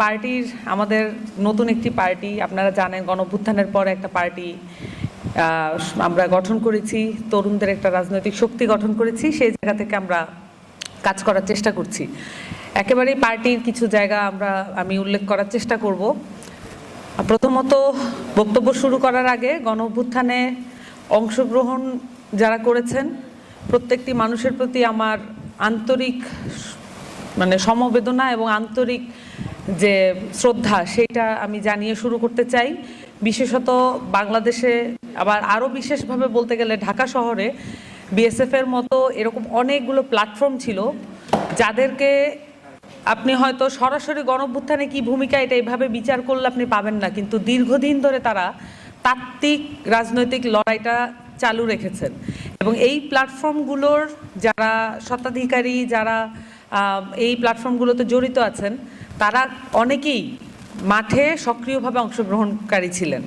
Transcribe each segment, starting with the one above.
পার্টির, আমাদের নতুন একটি পার্টি, আপনারা জানেন গণভ্যুত্থানের পর একটা পার্টি আমরা গঠন করেছি, তরুণদের একটা রাজনৈতিক শক্তি গঠন করেছি, সেই জায়গা থেকে আমরা কাজ করার চেষ্টা করছি। একেবারেই পার্টির কিছু জায়গা আমরা, আমি উল্লেখ করার চেষ্টা করব। প্রথমত বক্তব্য শুরু করার আগে গণ অভ্যুত্থানে অংশগ্রহণ যারা করেছেন, প্রত্যেকটি মানুষের প্রতি আমার আন্তরিক মানে সমবেদনা এবং আন্তরিক যে শ্রদ্ধা সেটা আমি জানিয়ে শুরু করতে চাই। বিশেষত বাংলাদেশে, আবার আরও বিশেষভাবে বলতে গেলে ঢাকা শহরে বিএসএফ এর মতো এরকম অনেকগুলো প্ল্যাটফর্ম ছিল, যাদেরকে আপনি হয়তো সরাসরি গণভ্যুত্থানে কি ভূমিকা এটা এইভাবে বিচার করলে আপনি পাবেন না, কিন্তু দীর্ঘদিন ধরে তারা তাত্ত্বিক রাজনৈতিক লড়াইটা চালু রেখেছেন। এবং এই প্ল্যাটফর্মগুলোর যারা স্বত্বাধিকারী, যারা এই প্ল্যাটফর্মগুলোতে জড়িত আছেন তারা অনেকেই মাঠে সক্রিয়ভাবে অংশগ্রহণকারী ছিলেন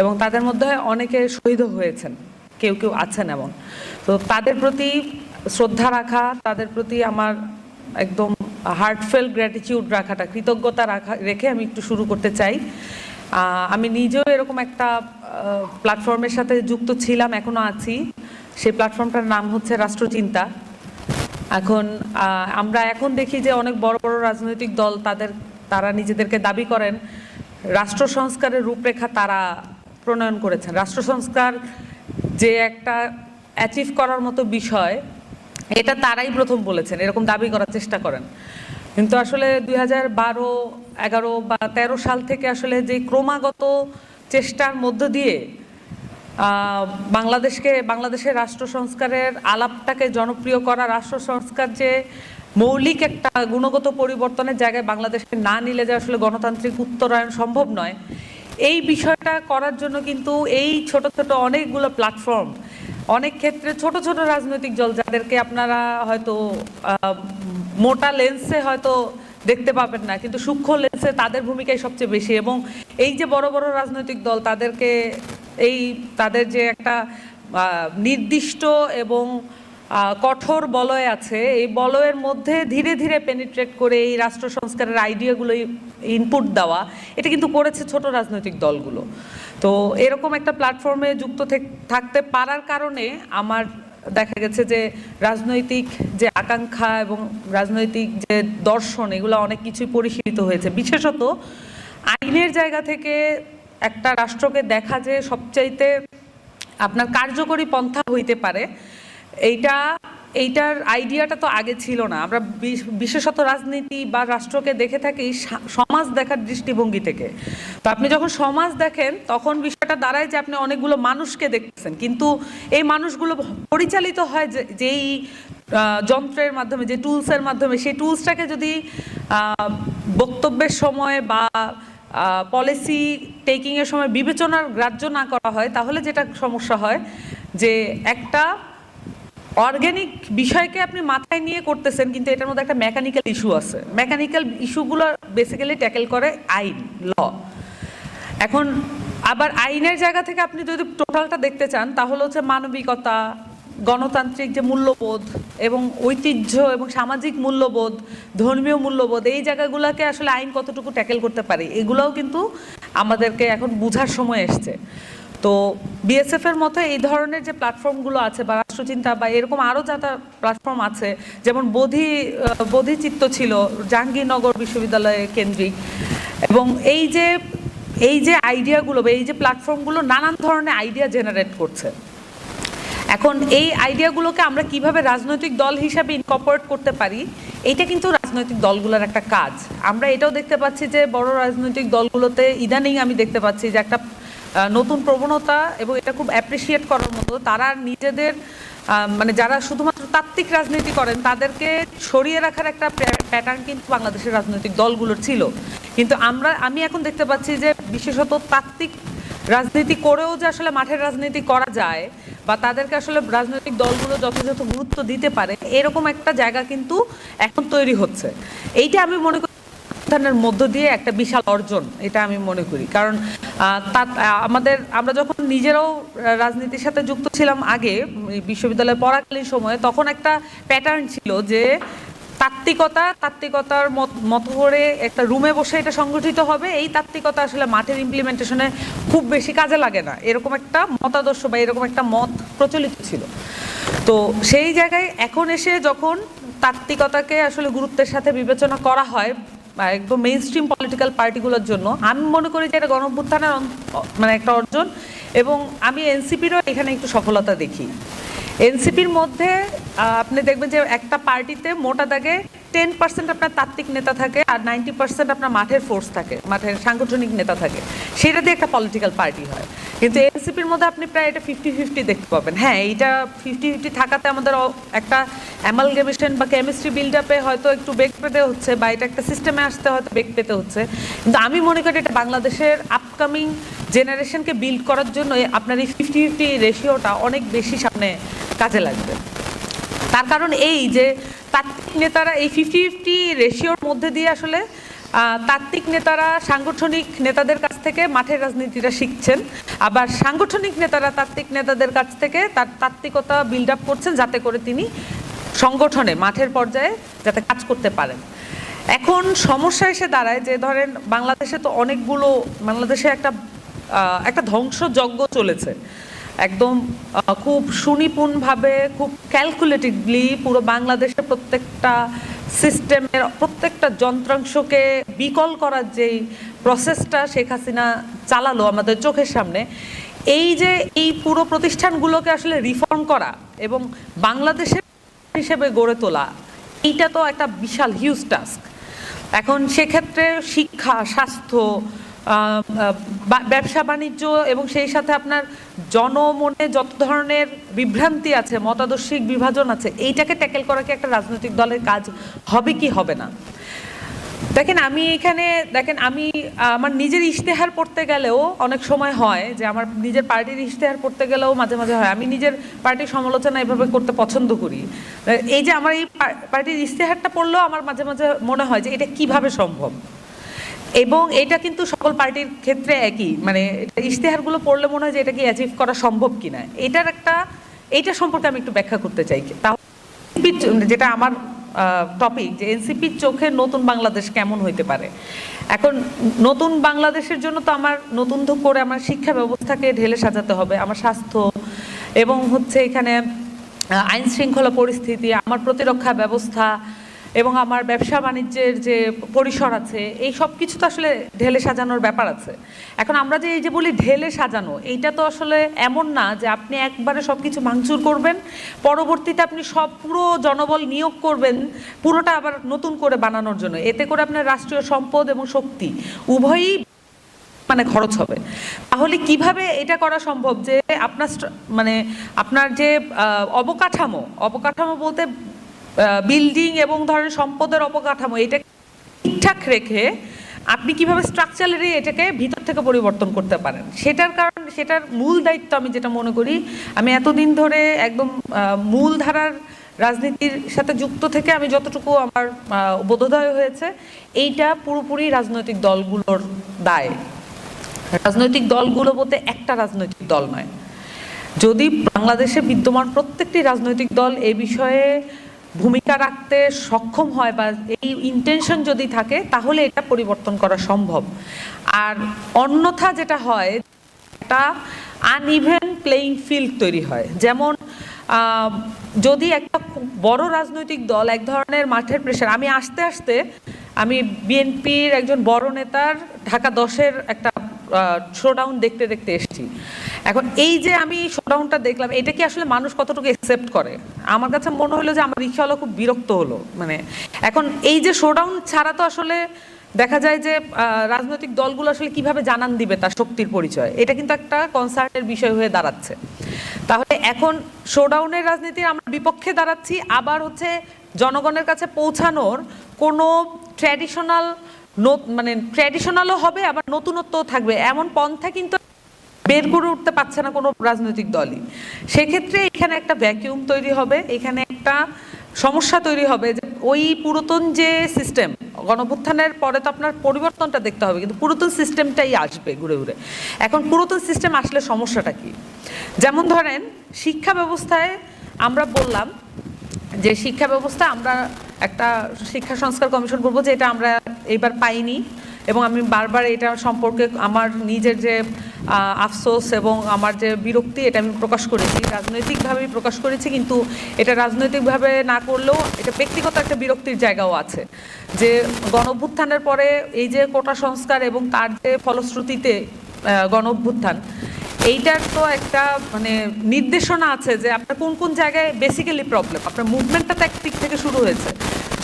এবং তাদের মধ্যে অনেকে শহীদও হয়েছেন, কেউ কেউ আছেন এমন। তো তাদের প্রতি শ্রদ্ধা রাখা, তাদের প্রতি আমার একদম হার্টফেল গ্র্যাটিটিউড রাখাটা, কৃতজ্ঞতা রাখা, রেখে আমি একটু শুরু করতে চাই। আমি নিজেও এরকম একটা প্ল্যাটফর্মের সাথে যুক্ত ছিলাম এখনও আছি। সেই প্ল্যাটফর্মটার নাম হচ্ছে রাষ্ট্রচিন্তা। এখন আমরা এখন দেখি যে অনেক বড় বড় রাজনৈতিক দল তাদের, তারা নিজেদেরকে দাবি করেন, রাষ্ট্র সংস্কারের রূপরেখা তারা প্রণয়ন করেছেন। রাষ্ট্র সংস্কার যে একটা অ্যাচিভ করার মতো বিষয়, এটা তারাই প্রথম বলেছেন, এরকম দাবি করার চেষ্টা করেন। কিন্তু আসলে দুই হাজার বারো, এগারো বা তেরো সাল থেকে আসলে যে ক্রমাগত চেষ্টার মধ্য দিয়ে বাংলাদেশকে, বাংলাদেশের রাষ্ট্র সংস্কারের আলাপটাকে জনপ্রিয় করা রাষ্ট্র সংস্কার যে মৌলিক একটা গুণগত পরিবর্তনের জায়গায় বাংলাদেশকে না নিলে যে আসলে গণতান্ত্রিক উত্তরায়ণ সম্ভব নয়, এই বিষয়টা করার জন্য কিন্তু এই ছোট ছোট অনেকগুলো প্ল্যাটফর্ম অনেক ক্ষেত্রে ছোট ছোট রাজনৈতিক দল যাদেরকে আপনারা হয়তো মোটা লেন্সে হয়তো দেখতে পাবেন না, কিন্তু সূক্ষ্ম লেন্সে তাদের ভূমিকাই সবচেয়ে বেশি এবং এই যে বড় বড় রাজনৈতিক দল তাদেরকে এই তাদের যে একটা নির্দিষ্ট এবং কঠোর বলয় আছে, এই বলয়ের মধ্যে ধীরে ধীরে পেনিট্রেট করে এই রাষ্ট্র সংস্কারের আইডিয়াগুলো ইনপুট দেওয়া, এটা কিন্তু করেছে ছোট রাজনৈতিক দলগুলো। তো এরকম একটা প্ল্যাটফর্মে যুক্ত থেক- থাকতে পারার কারণে আমার দেখা গেছে যে রাজনৈতিক যে আকাঙ্ক্ষা এবং রাজনৈতিক যে দর্শন, এগুলো অনেক কিছুই পরিশীলিত হয়েছে। বিশেষত আইনের জায়গা থেকে একটা রাষ্ট্রকে দেখা যে সবচাইতে আপনার কার্যকরী পন্থা হইতে পারে, এইটা, এইটার আইডিয়াটা তো আগে ছিল না। আমরা বিশ- বিশেষত রাজনীতি বা রাষ্ট্রকে দেখে থাকি সমাজ দেখার দৃষ্টিভঙ্গি থেকে। তো আপনি যখন সমাজ দেখেন, তখন বিষয়টা দাঁড়ায় যে আপনি অনেকগুলো মানুষকে দেখতেছেন। কিন্তু এই মানুষগুলো পরিচালিত হয় যেই যন্ত্রের মাধ্যমে, যে টুলসের মাধ্যমে, সেই টুলসটাকে যদি বক্তব্যের সময় বা পলিসি টেকিংয়ের সময় বিবেচনার গ্রাহ্য না করা হয়, তাহলে যেটা সমস্যা হয় যে একটা অর্গ্যানিক বিষয়কে আপনি মাথায় নিয়ে করতেছেন, কিন্তু এটার মধ্যে একটা মেকানিক্যাল ইস্যু আছে। মেকানিক্যাল ইস্যুগুলো বেসিক্যালি ট্যাকেল করে আইন ল এখন আবার আইনের জায়গা থেকে আপনি যদি টোটালটা দেখতে চান, তাহলে হচ্ছে মানবিকতা গণতান্ত্রিক যে মূল্যবোধ এবং ঐতিহ্য এবং সামাজিক মূল্যবোধ, ধর্মীয় মূল্যবোধ, এই জায়গাগুলোকে আসলে আইন কতটুকু ট্যাকেল করতে পারে, এগুলোও কিন্তু আমাদেরকে এখন বুঝার সময় এসছে। তো বিএসএফ এর মতো এই ধরনের যে প্ল্যাটফর্মগুলো আছে বা রাষ্ট্রচিন্তা বা এরকম আরও যাতা প্ল্যাটফর্ম আছে, যেমন বোধি বোধিচিত্ত ছিল জাহাঙ্গীরনগর বিশ্ববিদ্যালয়ে কেন্দ্রিক এবং এই যে এই যে আইডিয়াগুলো বা এই যে প্ল্যাটফর্মগুলো নানান ধরনের আইডিয়া জেনারেট করছে। এখন এই আইডিয়াগুলোকে আমরা কীভাবে রাজনৈতিক দল হিসাবে ইনকর্পোরেট করতে পারি, এটা কিন্তু রাজনৈতিক দলগুলোর একটা কাজ। আমরা এটাও দেখতে পাচ্ছি যে বড় রাজনৈতিক দলগুলোতে ইদানিং আমি দেখতে পাচ্ছি যে একটা নতুন প্রবণতা এবং এটা খুব অ্যাপ্রিসিয়েট করার মতো তারা নিজেদের মানে যারা শুধুমাত্র তাত্ত্বিক রাজনীতি করেন, তাদেরকে সরিয়ে রাখার একটা প্যাটার্ন কিন্তু বাংলাদেশের রাজনৈতিক দলগুলোর ছিল। কিন্তু আমরা, আমি এখন দেখতে পাচ্ছি যে বিশেষত তাত্ত্বিক রাজনীতি করেও যে আসলে মাঠের রাজনীতি করা যায় বা তাদেরকে আসলে রাজনৈতিক দলগুলো যথাযথ গুরুত্ব দিতে পারে, এরকম একটা জায়গা কিন্তু এখন তৈরি হচ্ছে। এইটা আমি মনে করি উত্থানের মধ্য দিয়ে একটা বিশাল অর্জন, এটা আমি মনে করি। কারণ তা আমাদের, আমরা যখন নিজেরাও রাজনীতির সাথে যুক্ত ছিলাম আগে বিশ্ববিদ্যালয়ে পড়াকালীন সময়ে, তখন একটা প্যাটার্ন ছিল যে তাত্ত্বিকতা, তাত্ত্বিকতার মত- করে একটা রুমে বসে এটা সংগঠিত হবে, এই তাত্ত্বিকতা আসলে মাঠের ইমপ্লিমেন্টেশনে খুব বেশি কাজে লাগে না। এরকম একটা মতাদর্শ বা এরকম একটা মত প্রচলিত ছিল। তো সেই জায়গায় এখন এসে যখন তাত্ত্বিকতাকে আসলে গুরুত্বের সাথে বিবেচনা করা হয়, বা একদম মেইন স্ট্রিম পলিটিক্যাল পার্টিগুলোর জন্য, আমি মনে করি যে এটা গণঅভ্যুত্থানের অন- মানে একটা অর্জন, এবং আমি এনসিপিরও এখানে একটু সফলতা দেখি। এনসিপির মধ্যে আপনি দেখবেন যে একটা পার্টিতে মোটা দাগে টেন পার্সেন্ট আপনার তাত্ত্বিক নেতা থাকে আর নাইনটি পার্সেন্ট আপনার মাঠের ফোর্স থাকে, মাঠের সাংগঠনিক নেতা থাকে। সেটা দিয়ে একটা পলিটিক্যাল পার্টি হয়। কিন্তু এনসিপির মধ্যে আপনি প্রায় এটা ফিফটি ফিফটি দেখতে পাবেন। হ্যাঁ এইটা ফিফটি ফিফটি থাকাতে আমাদের একটা অ্যামালগেমেশন বা কেমিস্ট্রি বিল্ড আপে হয়তো একটু বেগ পেতে হচ্ছে বা এটা একটা সিস্টেমে আসতে হয়তো বেগ পেতে হচ্ছে। কিন্তু আমি মনে করি এটা বাংলাদেশের আপকামিং জেনারেশনকে বিল্ড করার জন্য আপনার এই ফিফটি ফিফটি রেশিওটা অনেক বেশি সামনে কাজে লাগবে। তার কারণ এই যে তাত্ত্বিক নেতারা এই ফিফটি ফিফটি রেশিওর মধ্যে দিয়ে আসলে তাত্ত্বিক নেতারা, সাংগঠনিক নেতাদের কাছ থেকে মাঠের রাজনীতিটা শিখছেন। আবার সাংগঠনিক নেতারা তাত্ত্বিক নেতাদের কাছ থেকে তার তাত্ত্বিকতা বিল্ড আপ করছেন যাতে করে তিনি সংগঠনে, মাঠের পর্যায়ে যাতে কাজ করতে পারেন। এখন সমস্যা এসে দাঁড়ায় যে ধরেন বাংলাদেশে তো অনেকগুলো, বাংলাদেশে একটা একটা ধ্বংসযজ্ঞ চলেছে। একদম খুব সুনিপুণভাবে, খুব ক্যালকুলেটিভলি পুরো বাংলাদেশের প্রত্যেকটা সিস্টেমের প্রত্যেকটা যন্ত্রাংশকে বিকল করার যেই প্রসেসটা শেখ হাসিনা চালালো আমাদের চোখের সামনে, এই যে এই পুরো প্রতিষ্ঠানগুলোকে আসলে রিফর্ম করা এবং বাংলাদেশের হিসেবে গড়ে তোলা, এইটা তো একটা বিশাল হিউজ টাস্ক এখন সেক্ষেত্রে শিক্ষা, স্বাস্থ্য ব্যবসা বাণিজ্য এবং সেই সাথে আপনার জনমনে যত ধরনের বিভ্রান্তি আছে, মতাদর্শিক বিভাজন আছে, এইটাকে ট্যাকেল করা কি একটা রাজনৈতিক দলের কাজ হবে কি হবে না? দেখেন, আমি এখানে, দেখেন, আমি, আমার নিজের ইশতেহার পড়তে গেলেও অনেক সময় হয় যে আমার নিজের পার্টির ইশতেহার পড়তে গেলেও মাঝে মাঝে হয়। আমি নিজের পার্টির সমালোচনা এভাবে করতে পছন্দ করি। এই যে আমার এই পার্টির ইশতেহারটা পড়লেও আমার মাঝে মাঝে মনে হয় যে এটা কীভাবে সম্ভব? এবং এটা কিন্তু সকল পার্টির ক্ষেত্রে একই। মানে ইশতেহারগুলো পড়লে মনে হয় যে এটা কি অ্যাচিভ করা সম্ভব কিনা। এটার একটা, এইটা সম্পর্কে আমি একটু ব্যাখ্যা করতে চাই। তাহলে যেটা আমার টপিক যে এনসিপির চোখে নতুন বাংলাদেশ কেমন হইতে পারে? এখন নতুন বাংলাদেশের জন্য তো আমার নতুন করে আমার শিক্ষা ব্যবস্থাকে ঢেলে সাজাতে হবে, আমার স্বাস্থ্য এবং হচ্ছে এখানে আইন শৃঙ্খলা পরিস্থিতি, আমার প্রতিরক্ষা ব্যবস্থা এবং আমার ব্যবসা বাণিজ্যের যে পরিসর আছে, এই সব কিছু তো আসলে ঢেলে সাজানোর ব্যাপার আছে। এখন আমরা যে এই যে বলি ঢেলে সাজানো, এইটা তো আসলে এমন না যে আপনি একবারে সব কিছু ভাঙচুর করবেন, পরবর্তীতে আপনি সব পুরো জনবল নিয়োগ করবেন, পুরোটা আবার নতুন করে বানানোর জন্য। এতে করে আপনার রাষ্ট্রীয় সম্পদ এবং শক্তি উভয়ই মানে খরচ হবে। তাহলে কীভাবে এটা করা সম্ভব যে আপনার মানে আপনার যে অবকাঠামো অবকাঠামো বলতে বিল্ডিং এবং ধরেন সম্পদের অবকাঠামো, এটা ঠিকঠাক রেখে আপনি কীভাবে স্ট্রাকচারালি এটাকে ভিতর থেকে পরিবর্তন করতে পারেন? সেটার কারণ, সেটার মূল দায়িত্ব আমি যেটা মনে করি, আমি এতদিন ধরে একদম মূল ধারার রাজনীতির সাথে যুক্ত থেকে আমি যতটুকু আমার বোধোদয় হয়েছে, এইটা পুরোপুরি রাজনৈতিক দলগুলোর দায়। রাজনৈতিক দলগুলো বলতে একটা রাজনৈতিক দল নয়। যদি বাংলাদেশে বিদ্যমান প্রত্যেকটি রাজনৈতিক দল এ বিষয়ে ভূমিকা রাখতে সক্ষম হয় বা এই ইন্টেনশন যদি থাকে, তাহলে এটা পরিবর্তন করা সম্ভব। আর অন্যথা যেটা হয়, একটা আনইভেন প্লেইং ফিল্ড তৈরি হয়। যেমন যদি একটা বড় রাজনৈতিক দল এক ধরনের মাঠের প্রেশার আমি আসতে আসতে, আমি বিএনপির একজন বড় নেতার ঢাকা দশের একটা শোডাউন দেখতে দেখতে এসেছি। এখন এই যে আমি শোডাউনটা দেখলাম, এটা কি আসলে মানুষ কতটুকু অ্যাকসেপ্ট করে? আমার কাছে মনে হলো যে আমার রিক্সাওয়ালা খুব বিরক্ত হলো মানে এখন এই যে শোডাউন ছাড়া তো আসলে দেখা যায় যে রাজনৈতিক দলগুলো আসলে কীভাবে জানান দিবে তার শক্তির পরিচয়? এটা কিন্তু একটা কনসার্নের বিষয় হয়ে দাঁড়াচ্ছে। তাহলে এখন শোডাউনের রাজনীতি আমরা বিপক্ষে দাঁড়াচ্ছি, আবার হচ্ছে জনগণের কাছে পৌঁছানোর কোনো ট্র্যাডিশনাল মানে ট্র্যাডিশনালও হবে, আবার নতুনত্বও থাকবে। এমন পন্থা কিন্তু বের করে উঠতে পারছে না কোনো রাজনৈতিক দলই। সেক্ষেত্রে এখানে একটা ভ্যাকিউম তৈরি হবে, এখানে একটা সমস্যা তৈরি হবে যে ওই পুরাতন যে সিস্টেম গণভুত্থানের পরে তো আপনার পরিবর্তনটা দেখতে হবে, কিন্তু পুরাতন সিস্টেমটাই আসবে ঘুরে ঘুরে। এখন পুরাতন সিস্টেম আসলে সমস্যাটা কি? যেমন ধরেন, শিক্ষা ব্যবস্থায় আমরা বললাম যে শিক্ষা ব্যবস্থা আমরা একটা শিক্ষা সংস্কার কমিশন করব যে এটা আমরা এইবার পাইনি এবং আমি বারবার এটা সম্পর্কে আমার নিজের যে আফসোস এবং আমার যে বিরক্তি, এটা আমি প্রকাশ করেছি। রাজনৈতিকভাবেই প্রকাশ করেছি, কিন্তু এটা রাজনৈতিকভাবে না করলেও এটা ব্যক্তিগত একটা বিরক্তির জায়গাও আছে। যে গণ পরে এই যে কোটা সংস্কার এবং তার যে ফলশ্রুতিতে গণ এইটার তো একটা মানে নির্দেশনা আছে যে আপনার কোন কোন জায়গায় বেসিক্যালি প্রবলেম আপনার মুভমেন্টটা তো দিক থেকে শুরু হয়েছে।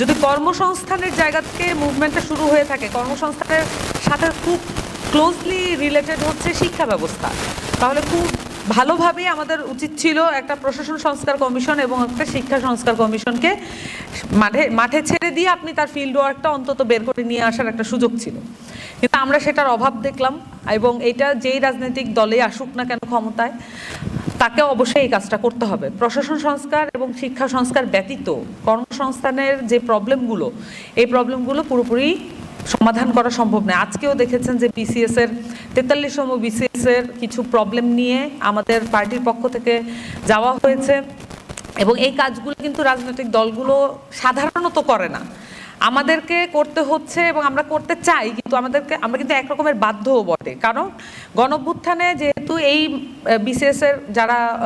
যদি কর্মসংস্থানের জায়গা থেকে মুভমেন্টটা শুরু হয়ে থাকে, কর্মসংস্থানের সাথে খুব ক্লোজলি রিলেটেড হচ্ছে শিক্ষা ব্যবস্থা। তাহলে খুব ভালোভাবেই আমাদের উচিত ছিল একটা প্রশাসন সংস্কার কমিশন এবং একটা শিক্ষা সংস্কার কমিশনকে মাঠে মাঠে ছেড়ে দিয়ে আপনি তার ফিল্ড ওয়ার্কটা অন্তত বের করে নিয়ে আসার একটা সুযোগ ছিল। কিন্তু আমরা সেটার অভাব দেখলাম এবং এটা যেই রাজনৈতিক দলে আসুক না কেন ক্ষমতায়, তাকে অবশ্যই এই কাজটা করতে হবে। প্রশাসন সংস্কার এবং শিক্ষা সংস্কার ব্যতীত কর্মসংস্থানের যে প্রবলেমগুলো এই প্রবলেমগুলো পুরোপুরি সমাধান করা সম্ভব নয়। আজকেও দেখেছেন যে বিসিএস এর তেতাল্লিশতম বিসিএস এর কিছু প্রবলেম নিয়ে আমাদের পার্টির পক্ষ থেকে যাওয়া হয়েছে এবং এই কাজগুলো কিন্তু রাজনৈতিক দলগুলো সাধারণত করে না। আমাদেরকে করতে হচ্ছে এবং আমরা করতে চাই, কিন্তু আমাদেরকে, আমরা কিন্তু একরকমের বাধ্যও বটে। কারণ গণভ্যুত্থানে যেহেতু এই বিসিএস এর যারা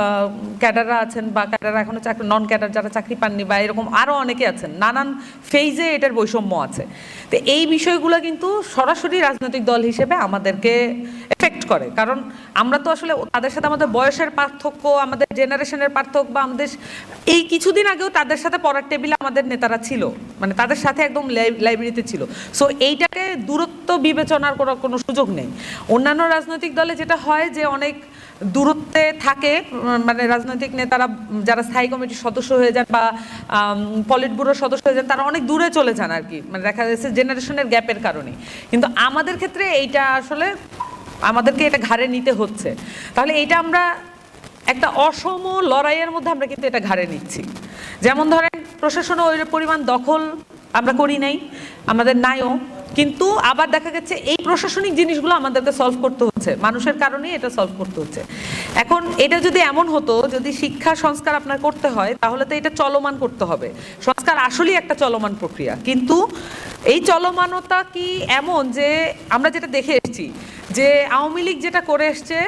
ক্যাডাররা আছেন বা ক্যাডাররা এখনও চাকরি নন ক্যাডার যারা চাকরি পাননি বা এরকম আরও অনেকে আছেন, নানান ফেজে এটার বৈষম্য আছে। তো এই বিষয়গুলো কিন্তু সরাসরি রাজনৈতিক দল হিসেবে আমাদেরকে এফেক্ট করে। কারণ আমরা তো আসলে তাদের সাথে আমাদের বয়সের পার্থক্য, আমাদের জেনারেশনের পার্থক্য বা আমাদের এই কিছুদিন আগেও তাদের সাথে পড়ার টেবিলে আমাদের নেতারা ছিল। মানে তাদের সাথে একদম লাই- লাইব্রেরিতে ছিল। সো এইটাকে দূরত্ব বিবেচনার করার কোনো সুযোগ নেই। অন্যান্য রাজনৈতিক দলে যেটা হয় যে অনেক দূরত্বে থাকে মানে রাজনৈতিক নেতারা যারা স্থায়ী কমিটির সদস্য হয়ে যান বা পলিট ব্যুরোর সদস্য হয়ে যান, তারা অনেক দূরে চলে যান আর কি। মানে দেখা যাচ্ছে জেনারেশনের গ্যাপের কারণে। কিন্তু আমাদের ক্ষেত্রে এইটা আসলে, আমাদেরকে এটা ঘাড়ে নিতে হচ্ছে। তাহলে এইটা আমরা একটা অসম লড়াইয়ের মধ্যে আমরা কিন্তু এটা ঘাড়ে নিচ্ছি। যেমন ধরেন প্রশাসনে ওই পরিমাণ দখল আমরা করি নাই, আমাদের নাইও কিন্তু আবার দেখা গেছে এই প্রশাসনিক জিনিসগুলো আমাদেরকে সলভ করতে হচ্ছে। মানুষের কারণেই এটা সলভ করতে হচ্ছে। এখন এটা যদি এমন হতো, যদি শিক্ষা সংস্কার আপনার করতে হয়, তাহলে তো এটা চলমান করতে হবে। সংস্কার আসলেই একটা চলমান প্রক্রিয়া। কিন্তু এই চলমানতা কি এমন যে আমরা যেটা দেখে এসেছি, যে আওয়ামী লীগ যেটা করে এসছে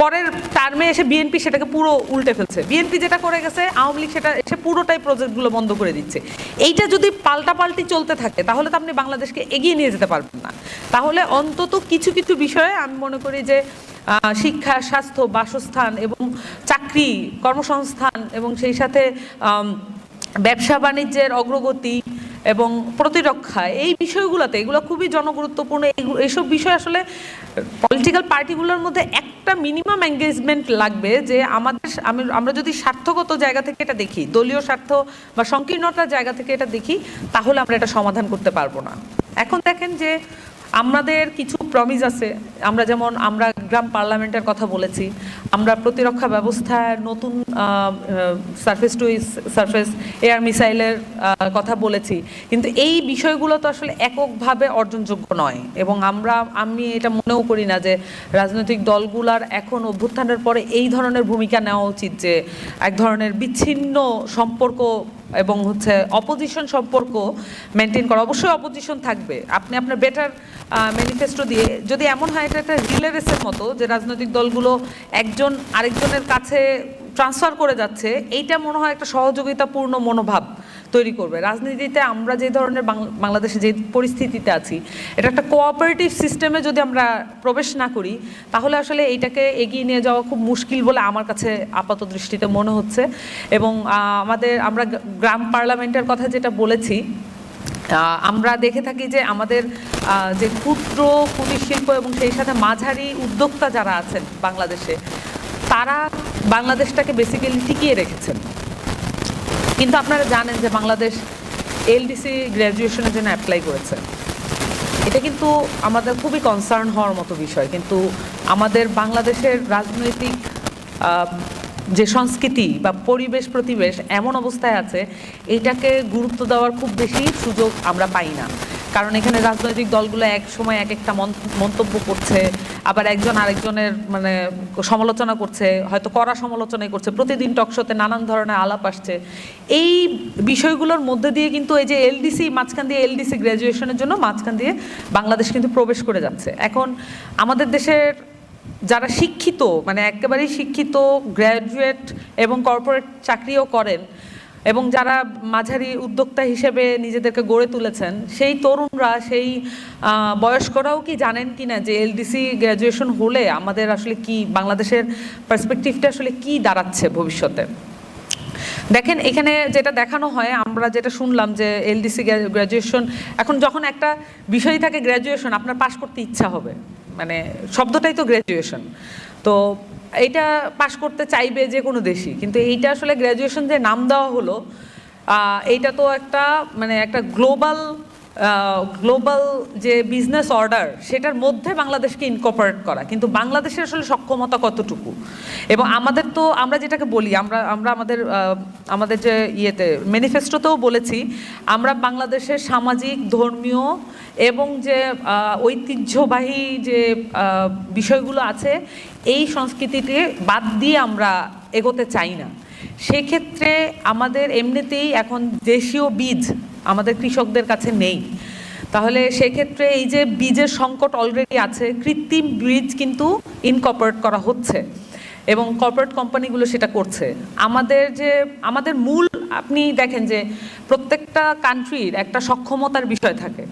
পরের টার্মে এসে বিএনপি সেটাকে পুরো উল্টে ফেলছে। বিএনপি যেটা করে গেছে, আওয়ামী লীগ সেটা এসে পুরোটাই প্রজেক্টগুলো বন্ধ করে দিচ্ছে। এইটা যদি পাল্টাপাল্টি চলতে থাকে, তাহলে তো আপনি বাংলাদেশকে এগিয়ে নিয়ে যেতে পারবেন না। তাহলে অন্তত কিছু কিছু বিষয়ে আমি মনে করি যে শিক্ষা, স্বাস্থ্য, বাসস্থান এবং চাকরি, কর্মসংস্থান এবং সেই সাথে ব্যবসা বাণিজ্যের অগ্রগতি এবং প্রতিরক্ষা, এই বিষয়গুলোতে এগুলো খুবই জনগুরুত্বপূর্ণ। এইসব বিষয় আসলে পলিটিক্যাল পার্টিগুলোর মধ্যে একটা মিনিমাম এঙ্গেজমেন্ট লাগবে যে আমাদের আমরা যদি স্বার্থগত জায়গা থেকে এটা দেখি, দলীয় স্বার্থ বা সংকীর্ণতার জায়গা থেকে এটা দেখি, তাহলে আমরা এটা সমাধান করতে পারব না। এখন দেখেন যে আমাদের কিছু প্রমিস আছে। আমরা যেমন, আমরা গ্রাম পার্লামেন্টের কথা বলেছি। আমরা প্রতিরক্ষা ব্যবস্থায় নতুন সারফেস টু সারফেস এয়ার মিসাইলের কথা বলেছি। কিন্তু এই বিষয়গুলো তো আসলে এককভাবে অর্জনযোগ্য নয়। এবং আমরা, আমি এটা মনেও করি না যে রাজনৈতিক দলগুলার এখন অভ্যুত্থানের পরে এই ধরনের ভূমিকা নেওয়া উচিত যে এক ধরনের বিচ্ছিন্ন সম্পর্ক এবং হচ্ছে অপোজিশন সম্পর্ক মেনটেন করা। অবশ্যই অপোজিশন থাকবে। আপনি আপনার বেটার ম্যানিফেস্টো দিয়ে যদি এমন হয়, এটা একটা রিলে রেসের মতো যে রাজনৈতিক দলগুলো একজন আরেকজনের কাছে ট্রান্সফার করে যাচ্ছে, এইটা মনে হয় একটা সহযোগিতাপূর্ণ মনোভাব। তৈরি করবে। রাজনীতিতে আমরা যে ধরনের বাংলাদেশে যে পরিস্থিতিতে আছি, এটা একটা কোঅপারেটিভ সিস্টেমে যদি আমরা প্রবেশ না করি, তাহলে আসলে এইটাকে এগিয়ে নিয়ে যাওয়া খুব মুশকিল বলে আমার কাছে আপাত দৃষ্টিতে মনে হচ্ছে। এবং আমাদের, আমরা গ্রাম পার্লামেন্টের কথা যেটা বলেছি আমরা দেখে থাকি যে আমাদের যে ক্ষুদ্র কুটির শিল্প এবং সেই সাথে মাঝারি উদ্যোক্তা যারা আছেন বাংলাদেশে, তারা বাংলাদেশটাকে বেসিক্যালি টিকিয়ে রেখেছেন। কিন্তু আপনারা জানেন যে বাংলাদেশ এলডিসি গ্র্যাজুয়েশনের জন্য অ্যাপ্লাই করেছে। এটা কিন্তু আমাদের খুবই কনসার্ন হওয়ার মতো বিষয়। কিন্তু আমাদের বাংলাদেশের রাজনৈতিক যে সংস্কৃতি বা পরিবেশ প্রতিবেশ এমন অবস্থায় আছে, এটাকে গুরুত্ব দেওয়ার খুব বেশি সুযোগ আমরা পাই না। কারণ এখানে রাজনৈতিক দলগুলো এক সময় এক একটা মন- মন্তব্য করছে, আবার একজন আরেকজনের মানে সমালোচনা করছে, হয়তো কড়া সমালোচনাই করছে, প্রতিদিন টকশোতে নানান ধরনের আলাপ আসছে। এই বিষয়গুলোর মধ্যে দিয়ে কিন্তু এই যে এলডিসি, মাঝখান দিয়ে এলডিসি গ্র্যাজুয়েশনের জন্য মাঝখান দিয়ে বাংলাদেশ কিন্তু প্রবেশ করে যাচ্ছে। এখন আমাদের দেশের যারা শিক্ষিত মানে একেবারেই শিক্ষিত গ্র্যাজুয়েট এবং কর্পোরেট চাকরিও করেন এবং যারা মাঝারি উদ্যোক্তা হিসেবে নিজেদেরকে গড়ে তুলেছেন, সেই তরুণরা, সেই বয়স্করাও কি জানেন কি না যে এলডিসি গ্র্যাজুয়েশন হলে আমাদের আসলে কি, বাংলাদেশের পার্সপেক্টিভটা আসলে কি দাঁড়াচ্ছে ভবিষ্যতে? দেখেন, এখানে যেটা দেখানো হয়, আমরা যেটা শুনলাম যে এলডিসি গ্র্যাজুয়েশন, এখন যখন একটা বিষয় থাকে গ্র্যাজুয়েশন, আপনার পাশ করতে ইচ্ছা হবে। মানে শব্দটাই তো গ্র্যাজুয়েশন। তো এইটা পাশ করতে চাইবে যে কোনো দেশই। কিন্তু এইটা আসলে গ্র্যাজুয়েশন যে নাম দেওয়া হলো এইটা তো একটা মানে একটা গ্লোবাল গ্লোবাল যে বিজনেস অর্ডার সেটার মধ্যে বাংলাদেশকে ইনকর্পোরেট করা। কিন্তু বাংলাদেশের আসলে সক্ষমতা কতটুকু? এবং আমাদের তো আমরা যেটাকে বলি, আমরা আমরা আমাদের আমাদের যে ইয়েতে ম্যানিফেস্টোতেও বলেছি, আমরা বাংলাদেশের সামাজিক, ধর্মীয় এবং যে ঐতিহ্যবাহী যে বিষয়গুলো আছে এই সংস্কৃতিকে বাদ দিয়ে আমরা এগোতে চাই না। সেক্ষেত্রে আমাদের এমনিতেই এখন দেশীয় বীজ আমাদের কৃষকদের কাছে নেই। তাহলে সেক্ষেত্রে এই যে বীজের সংকট অলরেডি আছে, কৃত্রিম বীজ কিন্তু ইনকর্পোরেট করা হচ্ছে এবং কর্পোরেট কোম্পানিগুলো সেটা করছে। আমাদের যে, আমাদের মূল, আপনি দেখেন যে প্রত্যেকটা কান্ট্রির একটা সক্ষমতার বিষয় থাকে।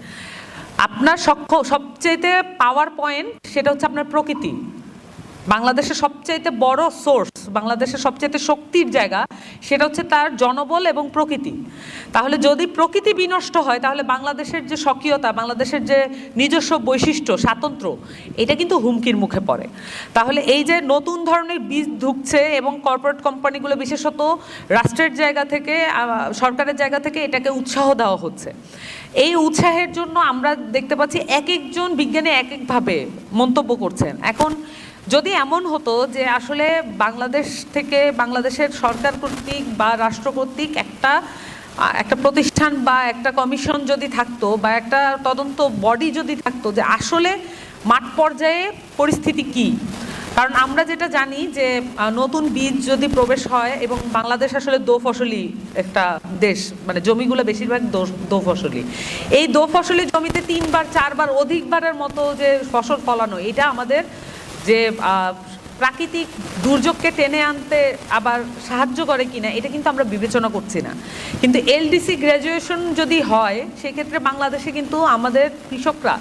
আপনার সক্ষ সবচেয়েতে পাওয়ার পয়েন্ট সেটা হচ্ছে আপনার প্রকৃতি। বাংলাদেশের সবচাইতে বড় সোর্স বাংলাদেশের সবচাইতে শক্তির জায়গা, সেটা হচ্ছে তার জনবল এবং প্রকৃতি। তাহলে যদি প্রকৃতি বিনষ্ট হয়, তাহলে বাংলাদেশের যে স্বকীয়তা, বাংলাদেশের যে নিজস্ব বৈশিষ্ট্য, স্বাতন্ত্র্য, এটা কিন্তু হুমকির মুখে পড়ে। তাহলে এই যে নতুন ধরনের বীজ ঢুকছে এবং কর্পোরেট কোম্পানিগুলো বিশেষত রাষ্ট্রের জায়গা থেকে সরকারের জায়গা থেকে এটাকে উৎসাহ দেওয়া হচ্ছে। এই উৎসাহের জন্য আমরা দেখতে পাচ্ছি এক একজন বিজ্ঞানী এক একভাবে মন্তব্য করছেন। এখন যদি এমন হতো যে আসলে বাংলাদেশ থেকে বাংলাদেশের সরকার কর্তৃক বা রাষ্ট্র কর্তৃক একটা একটা প্রতিষ্ঠান বা একটা কমিশন যদি থাকতো বা একটা তদন্ত বডি যদি থাকতো যে আসলে মাঠ পর্যায়ে পরিস্থিতি কি? কারণ আমরা যেটা জানি যে নতুন বীজ যদি প্রবেশ হয় এবং বাংলাদেশ আসলে দো ফসলি একটা দেশ মানে জমিগুলো বেশিরভাগ দো- ফসলি। এই দো ফসলি জমিতে তিনবার, চারবার, অধিকবারের মতো যে ফসল ফলানো, এটা আমাদের যে প্রাকৃতিক দুর্যোগকে টেনে আনতে আবার সাহায্য করে কিনা, এটা কিন্তু আমরা বিবেচনা করছি না। কিন্তু এলডিসি গ্র্যাজুয়েশন যদি হয়, সেক্ষেত্রে বাংলাদেশে কিন্তু আমাদের কৃষকরা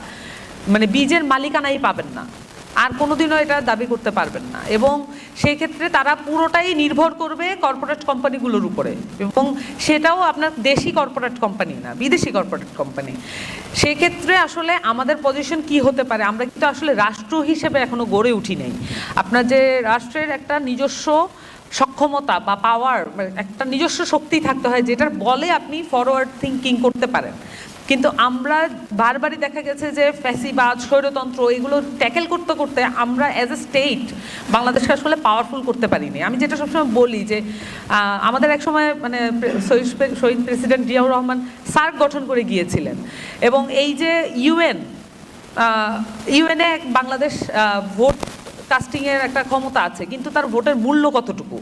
মানে বীজের মালিকানাই পাবেন না। আর কোনোদিনও এটা দাবি করতে পারবেন না। এবং সেই ক্ষেত্রে তারা পুরোটাই নির্ভর করবে কর্পোরেট কোম্পানিগুলোর উপরে। এবং সেটাও আপনার দেশি কর্পোরেট কোম্পানি না, বিদেশি কর্পোরেট কোম্পানি সেক্ষেত্রে আসলে আমাদের পজিশন কি হতে পারে? আমরা কিন্তু আসলে রাষ্ট্র হিসেবে এখনও গড়ে উঠি নাই। আপনার যে রাষ্ট্রের একটা নিজস্ব সক্ষমতা বা পাওয়ার একটা নিজস্ব শক্তি থাকতে হয়, যেটার বলে আপনি ফরওয়ার্ড থিঙ্কিং করতে পারেন। কিন্তু আমরা বারবারই দেখা গেছে যে ফ্যাসিবাদ, স্বৈরতন্ত্র এগুলো ট্যাকেল করতে করতে আমরা অ্যাজ এ স্টেট বাংলাদেশকে আসলে পাওয়ারফুল করতে পারিনি। আমি যেটা সবসময় বলি যে আমাদের এক সময় মানে শহীদ প্রেসিডেন্ট জিয়াউর রহমান সার্ক গঠন করে গিয়েছিলেন এবং এই যে ইউএন ইউএনএ বাংলাদেশ ভোট কাস্টিংয়ের একটা ক্ষমতা আছে, কিন্তু তার ভোটের মূল্য কতটুকু?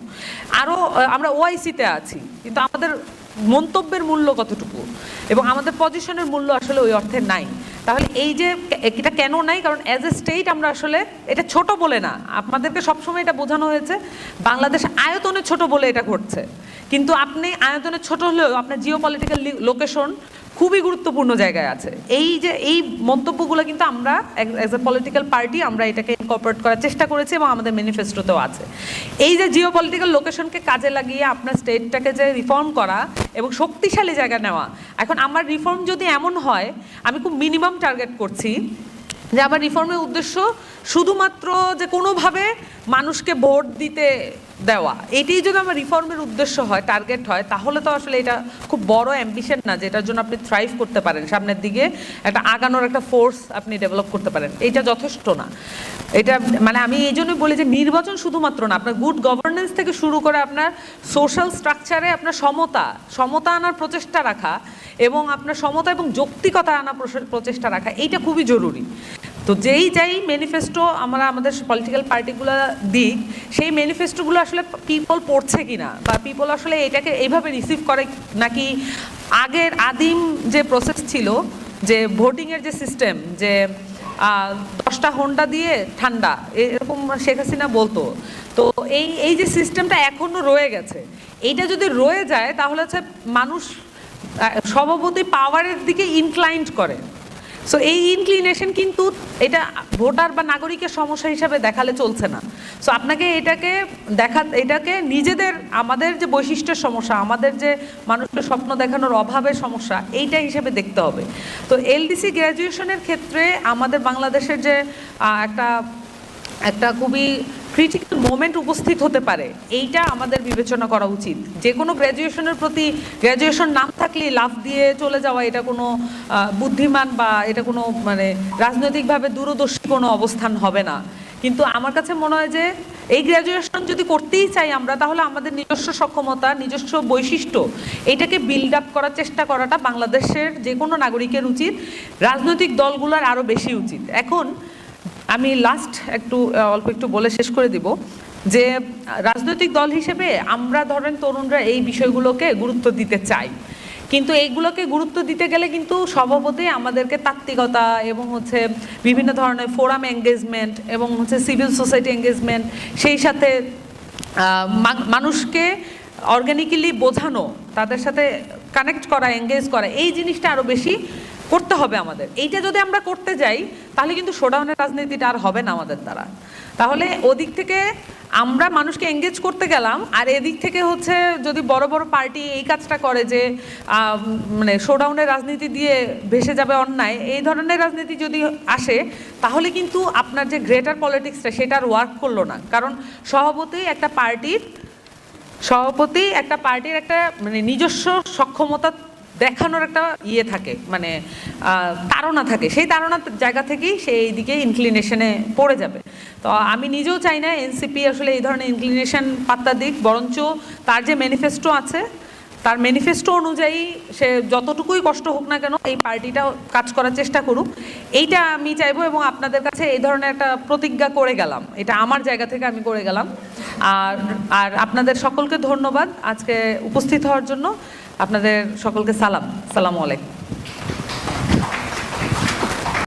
আরও আমরা ওআইসিতে আছি, কিন্তু আমাদের মন্তব্যের মূল্য কতটুকু? এবং আমাদের পজিশনের মূল্য আসলে ওই অর্থে নাই। তাহলে এই যে এটা কেন নাই? কারণ অ্যাজ এ স্টেট আমরা আসলে এটা ছোট বলে না। আপনাদেরকে সবসময় এটা বোঝানো হয়েছে, বাংলাদেশ আয়তনে ছোট বলে এটা ঘটছে। কিন্তু আপনি আয়তনে ছোট হলেও আপনার জিও পলিটিক্যাল লোকেশন খুবই গুরুত্বপূর্ণ জায়গায় আছে। এই যে, এই মন্তব্যগুলো কিন্তু আমরা অ্যাজ এ পলিটিক্যাল পার্টি আমরা এটাকে ইনকর্পোরেট করার চেষ্টা করেছি এবং আমাদের ম্যানিফেস্টোতেও আছে। এই যে জিও পলিটিক্যাল লোকেশনকে কাজে লাগিয়ে আপনার স্টেটটাকে যে রিফর্ম করা এবং শক্তিশালী জায়গা নেওয়া, এখন আমার রিফর্ম যদি এমন হয়, আমি খুব মিনিমাম টার্গেট করছি যে আমার রিফর্মের উদ্দেশ্য শুধুমাত্র যে কোনোভাবে মানুষকে ভোট দিতে দেওয়া। এটাই যদি আমার রিফর্মের উদ্দেশ্য হয় টার্গেট হয়, তাহলে তো আসলে এটা খুব বড় অ্যাম্বিশন না যেটার জন্য আপনি থ্রাইভ করতে পারেন। সামনের দিকে একটা আগানোর একটা ফোর্স আপনি ডেভেলপ করতে পারেন। এটা যথেষ্ট না। এটা মানে আমি এই জন্যই বলি যে নির্বাচন শুধুমাত্র না, আপনার গুড গভর্নেন্স থেকে শুরু করে আপনার সোশ্যাল স্ট্রাকচারে আপনার সমতা সমতা আনার প্রচেষ্টা রাখা এবং আপনার সমতা এবং যৌক্তিকতা আনা প্রস- প্রচেষ্টা রাখা, এইটা খুবই জরুরি। তো যেই যাই ম্যানিফেস্টো আমরা আমাদের পলিটিক্যাল পার্টিগুলো দিক, সেই ম্যানিফেস্টোগুলো আসলে পিপল পড়ছে কিনা বা পিপল আসলে এটাকে এইভাবে রিসিভ করে নাকি আগের আদিম যে প্রসেস ছিল, যে ভোটিংয়ের যে সিস্টেম যে দশটা হোন্ডা দিয়ে ঠান্ডা, এরকম শেখ হাসিনা বলতো। তো এই এই যে সিস্টেমটা এখনও রয়ে গেছে, এইটা যদি রয়ে যায় তাহলে হচ্ছে মানুষ সভাপতি পাওয়ারের দিকে ইনক্লাইন্ড করে। সো এই ইনক্লিনেশন কিন্তু এটা ভোটার বা নাগরিকের সমস্যা হিসাবে দেখালে চলছে না। সো আপনাকে এটাকে দেখা, এটাকে নিজেদের, আমাদের যে বৈশিষ্ট্যের সমস্যা, আমাদের যে মানুষকে স্বপ্ন দেখানোর অভাবের সমস্যা, এইটা হিসেবে দেখতে হবে। তো, এলডিসি গ্র্যাজুয়েশনের ক্ষেত্রে আমাদের বাংলাদেশের যে একটা একটা খুবই ক্রিটিক্যাল মোমেন্ট উপস্থিত হতে পারে। এইটা আমাদের বিবেচনা করা উচিত। যে কোনো গ্র্যাজুয়েশনের প্রতি গ্র্যাজুয়েশন না থাকলে লাভ দিয়ে চলে যাওয়া এটা কোনো বুদ্ধিমান বা এটা কোনো মানে রাজনৈতিকভাবে দূরদর্শী কোনো অবস্থান হবে না। কিন্তু আমার কাছে মনে হয় যে এই গ্র্যাজুয়েশন যদি করতেই চাই আমরা, তাহলে আমাদের নিজস্ব সক্ষমতা, নিজস্ব বৈশিষ্ট্য, এটাকে বিল্ড আপ করার চেষ্টা করাটা বাংলাদেশের যে কোনো নাগরিকের উচিত। রাজনৈতিক দলগুলোর আরও বেশি উচিত। এখন আমি লাস্ট একটু অল্প একটু বলে শেষ করে দিব যে, রাজনৈতিক দল হিসেবে আমরা ধরেন তরুণরা এই বিষয়গুলোকে গুরুত্ব দিতে চাই। কিন্তু এইগুলোকে গুরুত্ব দিতে গেলে কিন্তু স্বভাবতই আমাদেরকে তাত্ত্বিকতা এবং হচ্ছে বিভিন্ন ধরনের ফোরাম এঙ্গেজমেন্ট এবং হচ্ছে সিভিল সোসাইটি এঙ্গেজমেন্ট সেই সাথে মানুষকে অর্গানিক্যালি বোঝানো, তাদের সাথে কানেক্ট করা এঙ্গেজ করা, এই জিনিসটা আরও বেশি করতে হবে আমাদের। এইটা যদি আমরা করতে যাই, তাহলে কিন্তু শোডাউনের রাজনীতিটা আর হবে না আমাদের দ্বারা। তাহলে ওদিক থেকে আমরা মানুষকে এঙ্গেজ করতে গেলাম, আর এদিক থেকে হচ্ছে যদি বড় বড় পার্টি এই কাজটা করে যে মানে শোডাউনের রাজনীতি দিয়ে ভেসে যাবে অন্যায়, এই ধরনের রাজনীতি যদি আসে, তাহলে কিন্তু আপনার যে গ্রেটার পলিটিক্সটা সেটা আর ওয়ার্ক করল না। কারণ সভাপতি একটা পার্টির সভাপতি একটা পার্টির একটা মানে নিজস্ব সক্ষমতা দেখানোর একটা ইয়ে থাকে মানে তাড়না থাকে। সেই তাড়নার জায়গা থেকেই সে এই দিকে ইনক্লিনেশনে পড়ে যাবে। তো আমি নিজেও চাই না এনসিপি আসলে এই ধরনের ইনক্লিনেশন পাত্তা দিক, বরঞ্চ তার যে ম্যানিফেস্টো আছে, তার ম্যানিফেস্টো অনুযায়ী সে যতটুকুই কষ্ট হোক না কেন এই পার্টিটা কাজ করার চেষ্টা করুক। এইটা আমি চাইব এবং আপনাদের কাছে এই ধরনের একটা প্রতিজ্ঞা করে গেলাম। এটা আমার জায়গা থেকে আমি করে গেলাম। আর আর আপনাদের সকলকে ধন্যবাদ আজকে উপস্থিত হওয়ার জন্য। আপনাদের সকলকে সালাম। সালামু আলাইকুম।